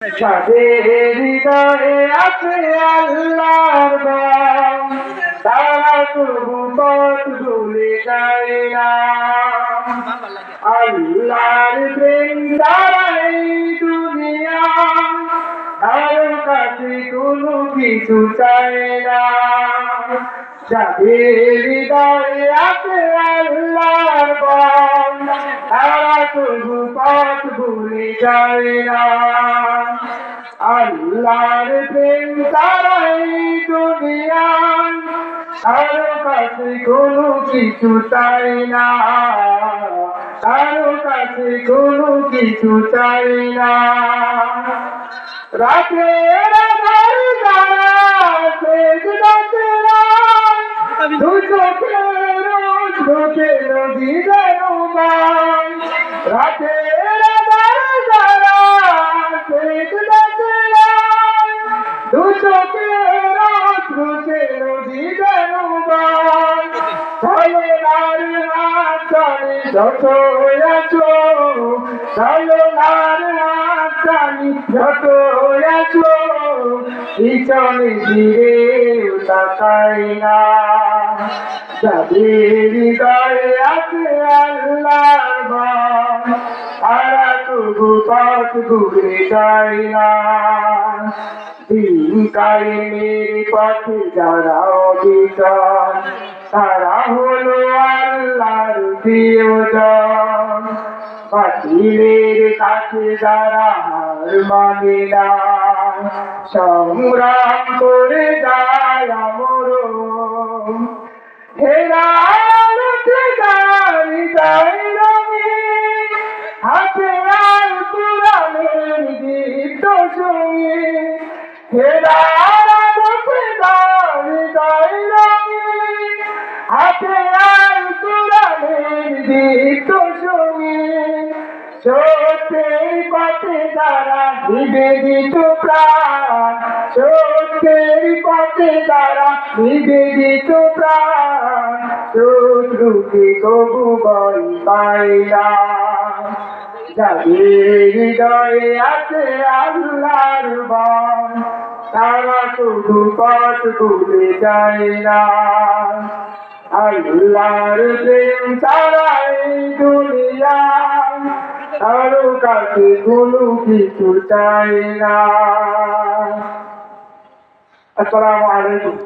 যাদের হৃদয়ে আছে আল্লাহর নাম তারা তবু পথ ভুলে যায় না। আল্লাহর প্রেম তারা দুনিয়া। কারও কাছে কোনো কিছু চায় না। যাদের হৃদয়ে আল্লাহর তারা তবু পথ ভুলে যায় না। আল্লাহর প্রেম তারাই কাছে কোনো কিছু চাই না। কারও কাছে কোনো কিছু চাই না। রাতে তারা সেজদাতে রায়, দু চোখে ঢোকে নদী বেরোবান রাতে দু চোখে রোজ ঢোকে নদী বেরোবান চলে নার হাত চলে যত আছো চলো নার হাত চলি যত পিছনে ধীরে তাকাই না হৃদয়ে আছে আল্লাহর তবু পথ ঘুরে যায় না দিন কায়েমের পথে যারা অবিচল তারা হলো আল্লাহর প্রিয়জন। বাতিলের কাছে যারা হার মানে না। সংগ্রাম করে যায় আমর হেরাতে গাড়ি যায় রঙে হাতে আর কোরআনের দীপ্ত সঙ্গে হেরাতে গাড়ি যায় রঙে হাতে আর কোরআনের দীপ্ত সঙ্গে সত্যের পথে তারা নিবেদিত প্রাণ সত্যের পথে তারা নিবেদিত প্রাণ, শত্রুকে কবু বল না। যাদের হৃদয়ে আছে আল্লাহর বল তারা শুধু পথ ভুলে যায় না। আল্লাহর প্রেম তারা কাছে কোনো কিছু চাই না। আসসালামু আলাইকুম।